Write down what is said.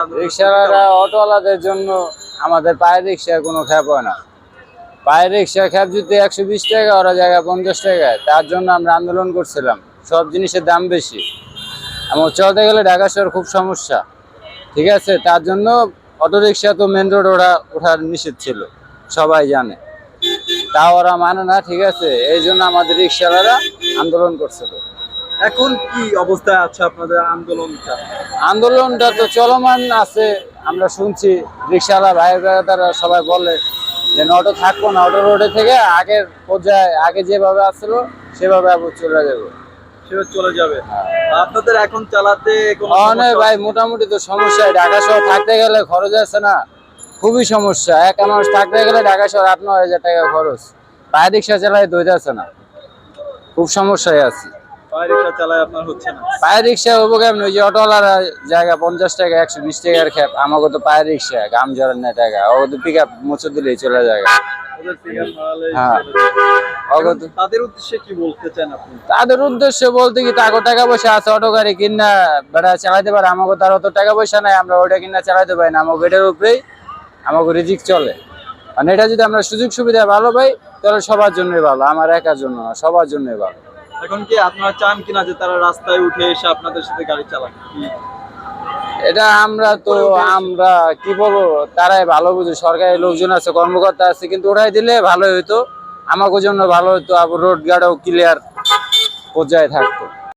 রিক্সাওয়ালা অটোওয়ালাদের জন্য আমাদের পায়ের রিক্সার কোনো খ্যাপ হয় না। পায়ের রিক্সা খ্যাপ যদি একশো বিশ টাকা, ওরা জায়গায় পঞ্চাশ টাকায়। তার জন্য আমরা আন্দোলন করছিলাম। সব জিনিসের দাম বেশি। এবং চলতে গেলে ঢাকা শহর খুব সমস্যা। ঠিক আছে? তার জন্য অটো রিক্সা তো মেন রোড ওরা ওঠার নিষেধ ছিল। সবাই জানে। তা ওরা মানে না, ঠিক আছে? এই জন্য আমাদের রিক্সাওয়ালারা আন্দোলন করছিল। এখন কি অবস্থায় আছে আপনাদের আন্দোলনটা? আন্দোলনটা তো চলমান আছে। আমরা শুনছি রিক্সাওয়ালা ভাই তারা সবাই বলে যে নটো থাকব না। অটো রোডে থেকে আগের পর্যায়ে আগে যেভাবে আসছিল সেভাবে আবার চলে যাব। সেভাবে চলে যাবে। আপনাদের এখন চালাতে কোনো অনেক ভাই মোটামুটি তো সমস্যা। ঢাকা শহর থাকতে গেলে খরচ আছে না। খুবই সমস্যা। এক মানুষ থাকতে গেলে ঢাকা শহর আট নয় হাজার টাকা খরচ। পায়ে রিক্সা চালাই দইতে আছে না। খুব সমস্যায় আছি। পায়ে রিক্সা চালায় আপনার হচ্ছে না? পায়ের রিক্সা হব কেমন? ওই যে অটোওয়ালারা জায়গা পঞ্চাশ টাকা একশো বিশ টাকার খ্যাপ আমাকে তো পায়ের রিক্সা গাম জড়ার না টাকা। ও তো পিক আপ মুছে দিলেই চলে যায়। ওদের ফিগার মারালে হ্যাঁ। তাদের উদ্দেশ্যে কি বলতে চান আপনি? তাদের উদ্দেশ্য বলতে কি টাকা টাকা পয়সা আছে অটো গাড়ি কিনা বেড়া চালাইতে পারে। আমাকে তার অত টাকা পয়সা নাই আমরা ওটা কিনা চালাইতে পারি না। আমাকে এটার উপরেই আমাকে রিজিক চলে। মানে এটা যদি আমরা সুযোগ সুবিধা ভালো পাই তাহলে সবার জন্যই ভালো আমার একার জন্য না সবার জন্যই ভালো। এখন কি আপনারা চান কিনা যে তারা রাস্তায় উঠে এসে আপনাদের সাথে গাড়ি চালাক? এটা আমরা তো আমরা, কি বলব, তারাই ভালো বুঝে, সরকারি লোকজন আছে, কর্মকর্তা আছে, কিন্তু ওরাই দিলে ভালো হইতো। আমাকে জন্য ভালো হতো আবার রোড গার্ডও ক্লিয়ার পর্যায়ে থাকতো।